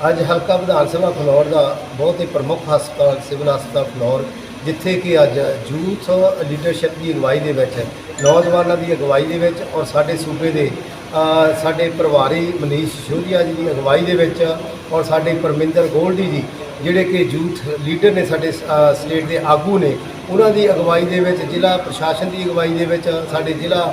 ਅੱਜ ਹਲਕਾ ਵਿਧਾਨ ਸਭਾ ਫਲੋਰ ਦਾ ਬਹੁਤ ਹੀ ਪ੍ਰਮੁੱਖ ਹਸਪਤਾਲ ਸਿਵਲ ਹਸਪਤਾਲ ਫਲੋਰ ਜਿੱਥੇ ਕਿ ਅੱਜ ਯੂਥ ਲੀਡਰਸ਼ਿਪ ਦੀ ਅਗਵਾਈ ਦੇ ਵਿੱਚ ਨੌਜਵਾਨਾਂ ਦੀ ਅਗਵਾਈ ਦੇ ਵਿੱਚ ਔਰ ਸਾਡੇ ਸੂਬੇ ਦੇ ਸਾਡੇ ਪਰਿਵਾਰੀ ਮਨੀਸ਼ ਸ਼ੋਧੀਆ ਜੀ ਦੀ ਅਗਵਾਈ ਦੇ ਵਿੱਚ ਔਰ ਸਾਡੇ ਪਰਮਿੰਦਰ ਗੋਲਡੀ ਜੀ ਜਿਹੜੇ ਕਿ ਯੂਥ ਲੀਡਰ ਨੇ ਸਾਡੇ ਅ, ਸਟੇਟ ਦੇ ਆਗੂ ਨੇ ਉਹਨਾਂ ਦੀ ਅਗਵਾਈ ਦੇ ਵਿੱਚ ਜ਼ਿਲ੍ਹਾ ਪ੍ਰਸ਼ਾਸਨ ਦੀ ਅਗਵਾਈ ਦੇ ਵਿੱਚ, ਸਾਡੇ ਜ਼ਿਲ੍ਹਾ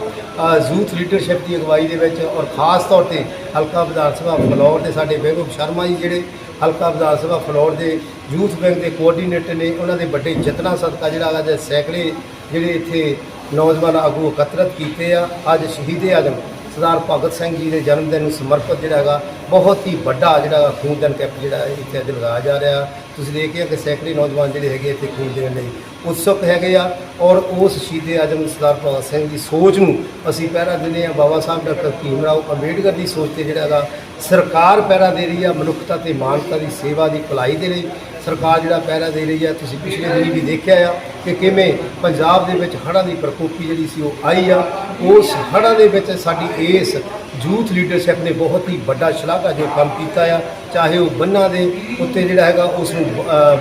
ਯੂਥ ਲੀਡਰਸ਼ਿਪ ਦੀ ਅਗਵਾਈ ਦੇ ਵਿੱਚ ਔਰ ਖਾਸ ਤੌਰ ਤੇ ਹਲਕਾ ਵਿਧਾਨ ਸਭਾ ਫਲੋਰ ਦੇ ਸਾਡੇ ਵੈਭਵ ਸ਼ਰਮਾ ਜੀ ਜਿਹੜੇ ਹਲਕਾ ਵਿਧਾਨ ਸਭਾ ਫਲੋਰ ਦੇ ਯੂਥ ਬੈਂਕ ਦੇ ਕੋਆਰਡੀਨੇਟਰ ਨੇ, ਉਹਨਾਂ ਦੇ ਵੱਡੇ ਯਤਨਾਂ ਸਦਕਾ ਜਿਹੜਾ ਅੱਜ ਸੈਂਕੜੇ ਜਿਹੜੇ ਇੱਥੇ ਨੌਜਵਾਨ ਆਗੂ ਇਕੱਤਰਤ ਕੀਤੇ ਆ। ਅੱਜ ਸ਼ਹੀਦ ਆਜ਼ਮ ਸਰਦਾਰ ਭਗਤ ਸਿੰਘ ਜੀ ਦੇ ਜਨਮ ਦਿਨ ਨੂੰ ਸਮਰਪਿਤ ਜਿਹੜਾ ਹੈਗਾ, ਬਹੁਤ ਹੀ ਵੱਡਾ ਜਿਹੜਾ ਖੂਨਦਾਨ ਕੈਂਪ ਜਿਹੜਾ ਇੱਥੇ ਅੱਜ ਲਗਾਇਆ ਜਾ ਰਿਹਾ। ਤੁਸੀਂ ਦੇਖਿਆ ਕਿ ਸੈਂਕੜੇ ਨੌਜਵਾਨ ਜਿਹੜੇ ਹੈਗੇ ਇੱਥੇ ਖੂਨ ਦੇਣ ਲਈ ਉਤਸੁਕ ਹੈਗੇ ਆ ਔਰ ਉਸ ਸ਼ਹੀਦੇ ਆਜ਼ਮ ਸਰਦਾਰ ਭਗਤ ਸਿੰਘ ਦੀ ਸੋਚ ਨੂੰ ਅਸੀਂ ਪਹਿਰਾ ਦਿੰਦੇ ਆ ਬਾਬਾ ਸਾਹਿਬ ਡਾਕਟਰ ਭੀਮ ਰਾਓ ਅੰਬੇਡਕਰ ਦੀ ਸੋਚ ਤੇ ਜਿਹੜਾ ਹੈਗਾ, ਸਰਕਾਰ ਪਹਿਰਾ ਦੇ ਰਹੀ ਆ ਮਨੁੱਖਤਾ ਤੇ ਮਾਨਵਤਾ ਦੀ ਸੇਵਾ ਦੀ ਭਲਾਈ ਦੇ ਲਈ। ਸਰਕਾਰ ਜਿਹੜਾ ਪਹਿਰਾ ਦੇ ਰਹੀ ਆ ਤੁਸੀਂ ਪਿਛਲੇ ਦਿਨੀ ਵੀ ਦੇਖਿਆ ਆ ਕਿ ਕਿਵੇਂ ਪੰਜਾਬ ਦੇ ਵਿੱਚ ਹੜ੍ਹਾਂ ਦੀ ਪ੍ਰਕੋਪੀ ਜਿਹੜੀ ਸੀ ਉਹ ਆਈ ਆ। ਉਸ ਹੜ੍ਹਾਂ ਦੇ ਵਿੱਚ ਸਾਡੀ ਇਸ ਯੂਥ ਲੀਡਰਸ਼ਿਪ ਨੇ ਬਹੁਤ ਹੀ ਵੱਡਾ ਸ਼ਲਾਘਾ ਜੋ ਕੰਮ ਕੀਤਾ ਆ, ਚਾਹੇ ਉਹ ਬੰਨਾਂ ਦੇ ਉੱਤੇ ਜਿਹੜਾ ਹੈਗਾ ਉਸ ਨੂੰ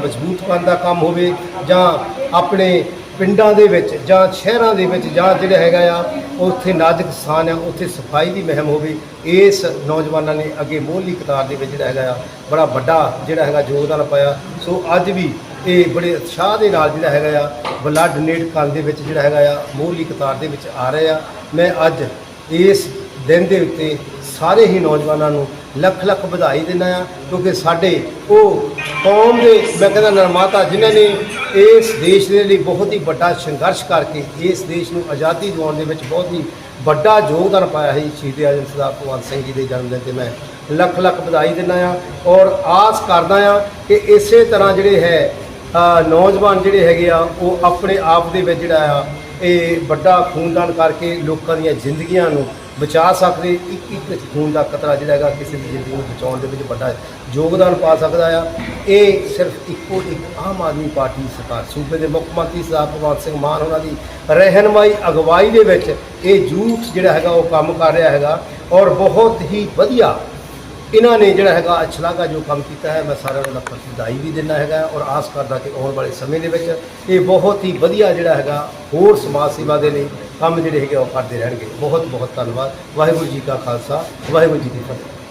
ਮਜ਼ਬੂਤ ਕਰਨ ਦਾ ਕੰਮ ਹੋਵੇ ਜਾਂ ਆਪਣੇ ਪਿੰਡਾਂ ਦੇ ਵਿੱਚ ਜਾਂ ਸ਼ਹਿਰਾਂ ਦੇ ਵਿੱਚ ਜਾਂ ਜਿਹੜਾ ਹੈਗਾ ਆ, ਉੱਥੇ ਨਾਜ਼ੁਕ ਸਥਾਨ ਆ, ਉੱਥੇ ਸਫ਼ਾਈ ਦੀ ਮਹਿਮ ਹੋਵੇ, ਇਸ ਨੌਜਵਾਨਾਂ ਨੇ ਅੱਗੇ ਮੋਹਲੀ ਕਤਾਰ ਦੇ ਵਿੱਚ ਜਿਹੜਾ ਹੈਗਾ ਆ, ਬੜਾ ਵੱਡਾ ਜਿਹੜਾ ਹੈਗਾ ਯੋਗਦਾਨ ਪਾਇਆ। ਸੋ ਅੱਜ ਵੀ ਇਹ ਬੜੇ ਉਤਸ਼ਾਹ ਦੇ ਨਾਲ ਜਿਹੜਾ ਹੈਗਾ ਆ ਬਲੱਡ ਡੋਨੇਟ ਕਰਨ ਦੇ ਵਿੱਚ ਜਿਹੜਾ ਹੈਗਾ ਆ ਮੋਹਲੀ ਕਤਾਰ ਦੇ ਵਿੱਚ ਆ ਰਹੇ ਆ। ਮੈਂ ਅੱਜ ਇਸ ਦਿਨ ਦੇ ਉੱਤੇ ਸਾਰੇ ਹੀ ਨੌਜਵਾਨਾਂ ਨੂੰ ਲੱਖ ਲੱਖ ਵਧਾਈ ਦਿੰਦਾ ਆ ਕਿਉਂਕਿ ਸਾਡੇ ਉਹ ਕੌਮ ਦੇ, ਮੈਂ ਕਹਿੰਦਾ ਨਿਰਮਾਤਾ ਜਿਨ੍ਹਾਂ ਨੇ ਇਸ ਦੇਸ਼ ਦੇ ਲਈ ਬਹੁਤ ਹੀ ਵੱਡਾ ਸੰਘਰਸ਼ ਕਰਕੇ ਇਸ ਦੇਸ਼ ਨੂੰ ਆਜ਼ਾਦੀ ਦਿਵਾਉਣ ਦੇ ਵਿੱਚ ਬਹੁਤ ਹੀ ਵੱਡਾ ਯੋਗਦਾਨ ਪਾਇਆ ਹੈ ਸ਼ਹੀਦ ਆਜ਼ਮ ਸਰਦਾਰ ਭਗਵੰਤ ਸਿੰਘ ਜੀ ਦੇ ਜਨਮ ਦਿਨ ਤੇ ਮੈਂ ਲੱਖ ਲੱਖ ਵਧਾਈ ਦਿੰਦਾ ਆ ਔਰ ਆਸ ਕਰਦਾ ਆ ਕਿ ਇਸੇ ਤਰ੍ਹਾਂ ਜਿਹੜੇ ਹੈ ਨੌਜਵਾਨ ਜਿਹੜੇ ਹੈਗੇ ਆ, ਉਹ ਆਪਣੇ ਆਪ ਦੇ ਵਿੱਚ ਜਿਹੜਾ ਆ, ਇਹ ਵੱਡਾ ਖੂਨਦਾਨ ਕਰਕੇ ਲੋਕਾਂ ਦੀਆਂ ਜ਼ਿੰਦਗੀਆਂ ਨੂੰ ਬਚਾ ਸਕਦੇ, ਇੱਕ ਇੱਕ ਖੂਨ ਦਾ ਕਤਰਾ ਜਿਹੜਾ ਹੈਗਾ ਕਿਸੇ ਦੀ ਜ਼ਿੰਦਗੀ ਨੂੰ ਬਚਾਉਣ ਦੇ ਵਿੱਚ ਵੱਡਾ ਯੋਗਦਾਨ ਪਾ ਸਕਦਾ ਆ। ਇਹ ਸਿਰਫ ਇੱਕੋ ਇੱਕ ਆਮ ਆਦਮੀ ਪਾਰਟੀ ਸਰਕਾਰ, ਸੂਬੇ ਦੇ ਮੁੱਖ ਮੰਤਰੀ ਸਰਦਾਰ ਭਗਵੰਤ ਸਿੰਘ ਮਾਨ ਉਹਨਾਂ ਦੀ ਰਹਿਨਮਾਈ ਅਗਵਾਈ ਦੇ ਵਿੱਚ ਇਹ ਜੂਥ ਜਿਹੜਾ ਹੈਗਾ ਉਹ ਕੰਮ ਕਰ ਰਿਹਾ ਹੈਗਾ ਔਰ ਬਹੁਤ ਹੀ ਵਧੀਆ ਇਹਨਾਂ ਨੇ ਜਿਹੜਾ ਹੈਗਾ ਅਛਲਾਗਾ ਜੋ ਕੰਮ ਕੀਤਾ ਹੈ, ਮੈਂ ਸਾਰਿਆਂ ਨੂੰ ਲੱਖ ਲੱਖ ਵਧਾਈ ਵੀ ਦਿੰਦਾ ਹੈਗਾ ਔਰ ਆਸ ਕਰਦਾ ਕਿ ਆਉਣ ਵਾਲੇ ਸਮੇਂ ਦੇ ਵਿੱਚ ਇਹ ਬਹੁਤ ਹੀ ਵਧੀਆ ਜਿਹੜਾ ਹੈਗਾ ਹੋਰ ਸਮਾਜ ਸੇਵਾ ਦੇ ਲਈ ਕੰਮ ਜਿਹੜੇ ਹੈਗੇ ਉਹ ਕਰਦੇ ਰਹਿਣਗੇ। ਬਹੁਤ ਬਹੁਤ ਧੰਨਵਾਦ। ਵਾਹਿਗੁਰੂ ਜੀ ਕਾ ਖਾਲਸਾ, ਵਾਹਿਗੁਰੂ ਜੀ ਕੀ ਫਤਿਹ।